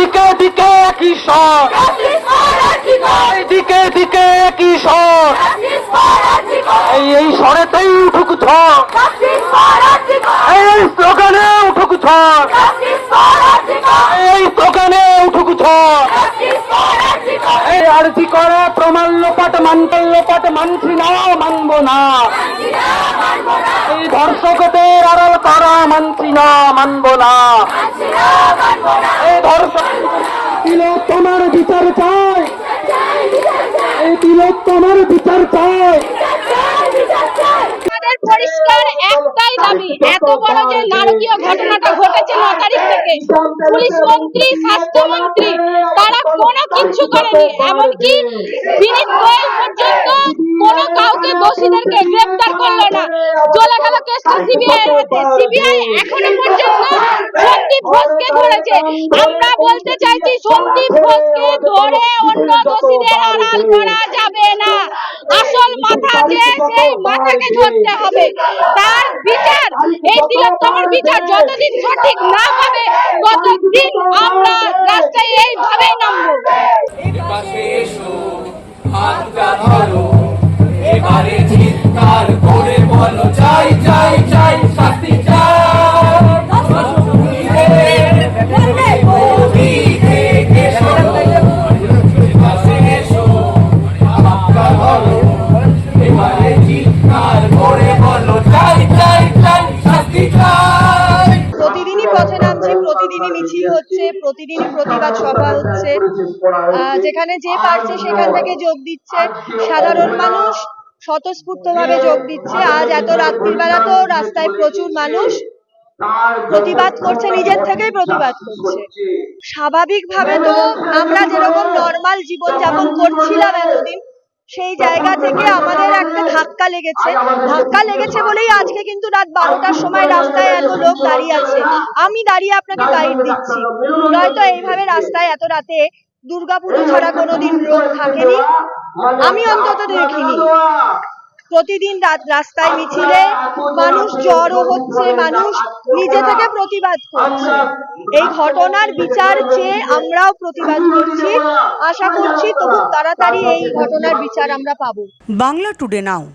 দিকে দিকে এই দিকে দিকে স্বর। এই এই স্বরেতেই উঠুক ঝড়। এই স্লোগানে উঠুক ঝড়। এই স্লোগানে উঠুক ঝড়। এই আরজি করে প্রমাণ লোপাট, মানতে লোপাট, মানছি না, মানবো না। এই ধর্ষকদের আড়াল করা মানছি না, মানবো না এই ধর্ষক তিলক তোমার বিচার চাই মন্ত্রী, স্বাস্থ্যমন্ত্রী, তারা কোনো কিচ্ছু করেনি, এমনকি বিনীত কোনো কাউকে দোষীদেরকে গ্রেফতার করল না। চলে গেল কেসটা সিবিআই সিবিআই এখনও পর্যন্ত সন্দীপ ঘোষকে ধরেছে। আমরা বলতে চাইছি, সন্দীপ ঘোষকে ধরে অন্য দোষীদের আড়াল করা যাবে না। আসল মাথা যে, সেই মাথাকে ধরতে হবে। তার বিচার, এই তিলোত্তমার বিচার যতদিন সঠিক না হবে, ততদিন আমরা রাস্তায় এইভাবেই নামবো। এপাশে ধরো। এবারে চিৎকার করে বলো প্রতিদিনই পথে নামছি, প্রতিদিনই মিছিল হচ্ছে, প্রতিদিনই প্রতিবাদ সভা হচ্ছে। যেখানে যে পারছে সেখান থেকে যোগ দিচ্ছে। সাধারণ মানুষ স্বতঃস্ফূর্তভাবে যোগ দিচ্ছে। আজ এত রাত্রির বেলা তো রাস্তায় প্রচুর মানুষ প্রতিবাদ করছে, নিজের থেকেই প্রতিবাদ করছে। স্বাভাবিকভাবে তো আমরা যেরকম নর্মাল জীবন যাপন করছিলাম এতদিন সেই জায়গা থেকে আমাদের একটা ধাক্কা লেগেছে। ধাক্কা লেগেছে বলেই আজকে কিন্তু রাত বারোটার সময় রাস্তায় এত লোক দাঁড়িয়ে আছে। আমি দাঁড়িয়ে আপনাকে গাইড দিচ্ছি। নয়তো এইভাবে রাস্তায় এত রাতে দুর্গাপুজো ছাড়া কোনোদিন লোক থাকেনি। আমি অন্তত দেখিনি। প্রতিদিন রাত রাস্তায় মিছিলে মানুষ জড়ো হচ্ছে, মানুষ নিজে থেকে প্রতিবাদ করছে। এই ঘটনার বিচার চেয়ে আমরাও প্রতিবাদ করছি। আশা করছি তো খুব তাড়াতাড়ি এই ঘটনার বিচার আমরা পাবো। Bangla today now.